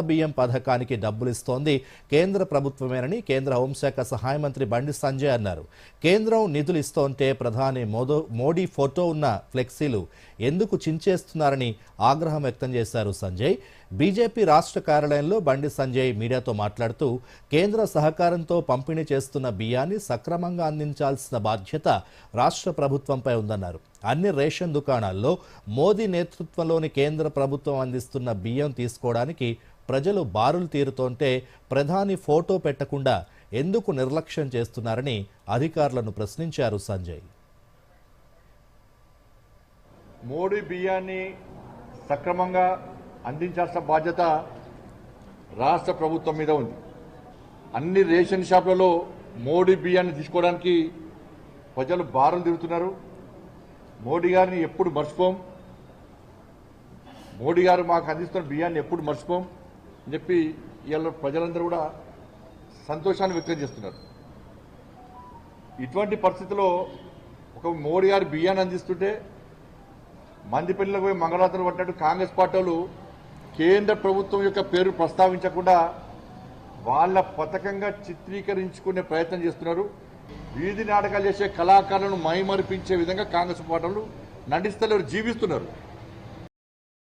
బియ్యం పథకానికి డబ్బులిస్తోంది కేంద్ర ప్రభుత్వమేనని కేంద్ర హోంశాఖ సహాయ మంత్రి బండి సంజయ్ అన్నారు. కేంద్రం నిధులు ఇస్తోంటే ప్రధాని మోదో మోడీ ఫోటో ఉన్న ఫ్లెక్సీలు ఎందుకు చించేస్తున్నారని ఆగ్రహం వ్యక్తం చేశారు సంజయ్. బీజేపీ రాష్ట్ర కార్యాలయంలో బండి సంజయ్ మీడియాతో మాట్లాడుతూ కేంద్ర సహకారంతో పంపిణీ చేస్తున్న బియ్యాన్ని సక్రమంగా అందించాల్సిన బాధ్యత రాష్ట్ర ప్రభుత్వంపై ఉందన్నారు. అన్ని రేషన్ దుకాణాల్లో మోదీ నేతృత్వంలోని కేంద్ర ప్రభుత్వం అందిస్తున్న బియ్యం తీసుకోవడానికి ప్రజలు బారులు తీరుతోంటే ప్రధాని ఫోటో పెట్టకుండా ఎందుకు నిర్లక్ష్యం చేస్తున్నారని అధికారులను ప్రశ్నించారు సంజయ్. మోడీ బియ్యాన్ని సక్రమంగా అందించాల్సిన బాధ్యత రాష్ట్ర ప్రభుత్వం మీద ఉంది. అన్ని రేషన్ షాపులలో మోడీ బియ్యాన్ని తీసుకోవడానికి ప్రజలు బారులు తిరుగుతున్నారు మోడీ గారిని ఎప్పుడు మర్చిపోం? మోడీ గారు మాకు అందిస్తున్న బియ్యాన్ని ఎప్పుడు మర్చిపోం? అని చెప్పి ఇవాళ ప్రజలందరూ కూడా సంతోషాన్ని వ్యక్తం చేస్తున్నారు. ఇటువంటి పరిస్థితిలో ఒక మోడీ గారు బియ్యాన్ని అందిస్తుంటే మంది పిల్లలకు పోయి మంగళాతలు పట్టినట్టు కాంగ్రెస్ పార్టీ కేంద్ర ప్రభుత్వం యొక్క పేరు ప్రస్తావించకుండా వాళ్ళ పథకంగా చిత్రీకరించుకునే ప్రయత్నం చేస్తున్నారు. వీధి నాటకాలు చేసే కళాకారులను మైమరిపించే విధంగా కాంగ్రెస్ పార్టీ నటిస్తలేరు జీవిస్తున్నారు?